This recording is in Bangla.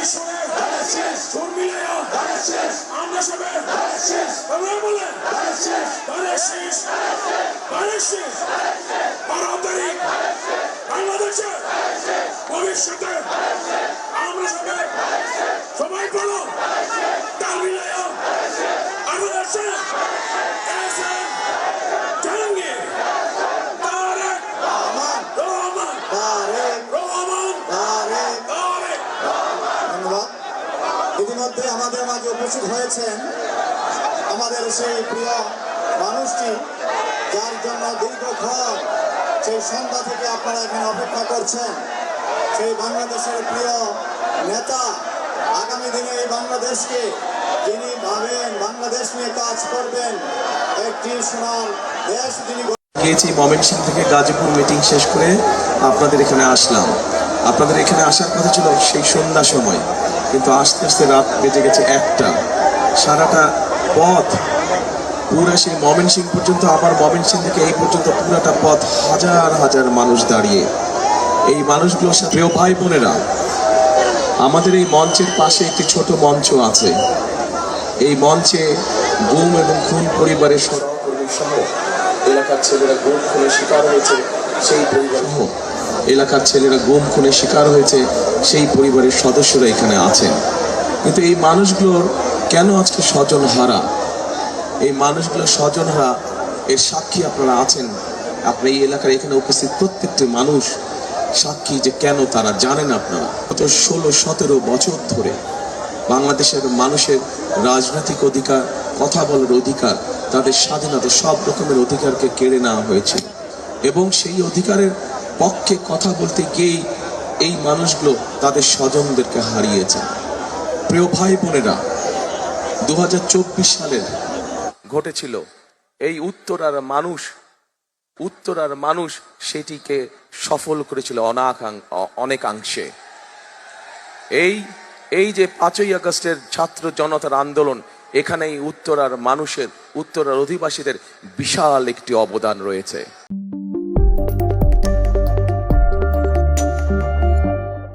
ঈশ্বরের শর্মিলা আমরা সবাই আমরা বলে পারন্তরিক বাংলাদেশে ভবিষ্যতে আমরা সবাই সবাই বলো ইতিমধ্যে আমাদের মাঝে উপস্থিত হয়েছেন আমাদের সেই প্রিয় মানুষটি, যার জন্য দীর্ঘক্ষণ সেই সন্ধ্যা থেকে আপনারা এখানে অপেক্ষা করছেন। সেই বাংলাদেশের প্রিয় নেতা, আগামী দিনে এই বাংলাদেশকে যিনি ভাবেন, বাংলাদেশ নিয়ে কাজ করবেন, একটি সোনার দেশ যিনি গিয়েছি ময়মনসিং থেকে গাজীপুর মিটিং শেষ করে আপনাদের এখানে আসলাম। আপনাদের এখানে আসার কথা ছিল সেই সন্ধ্যা সময়, কিন্তু আস্তে আস্তে রাত বেজে গেছে একটা। সারাটা পথ, পুরা সেই ময়মনসিং পর্যন্ত, আবার ময়মনসিং থেকে এই পর্যন্ত পুরাটা পথ হাজার হাজার মানুষ দাঁড়িয়ে। এই মানুষগুলোর সাথে প্রিয় ভাই বোনেরা, আমাদের এই মঞ্চের পাশে একটি ছোট মঞ্চ আছে। এই মঞ্চে গুম এবং খুন পরিবারের সহ এলাকার ছেলেরা গুম খুনে শিকার হয়েছে সেই পরিবার এলাকার ছেলেরা গুম খুনে শিকার হয়েছে, সেই পরিবারের সদস্যরা এখানে আছেন। কিন্তু এই মানুষগুলোর কেন আজকে স্বজন হারা এই মানুষগুলোর স্বজন হারা এর সাক্ষী আপনারা আছেন? আপনার এই এলাকার এখানে উপস্থিত প্রত্যেকটি মানুষ সাক্ষী যে কেন তারা জানেন আপনারা? গত ষোলো, সতেরো বছর ধরে বাংলাদেশের মানুষের রাজনৈতিক অধিকার, কথা বলার অধিকার, তাদের স্বাধীনতা সব রকমের অধিকারকে কেড়ে নেওয়া হয়েছিল এবং সেই অধিকারের পক্ষে কথা বলতে গিয়েই এই মানুষগুলো তাদের স্বজনদেরকে হারিয়েছে প্রিয় ভাই বোনেরা দু সালের ঘটেছিল এই উত্তরার মানুষ উত্তরার মানুষ সেটিকে সফল করেছিল অনাকাং, অনেকাংশে। এই এই যে পাঁচই আগস্টের ছাত্র জনতার আন্দোলন, এখানেই উত্তরার মানুষের, উত্তরার অধিবাসীদের বিশাল একটি অবদান রয়েছে।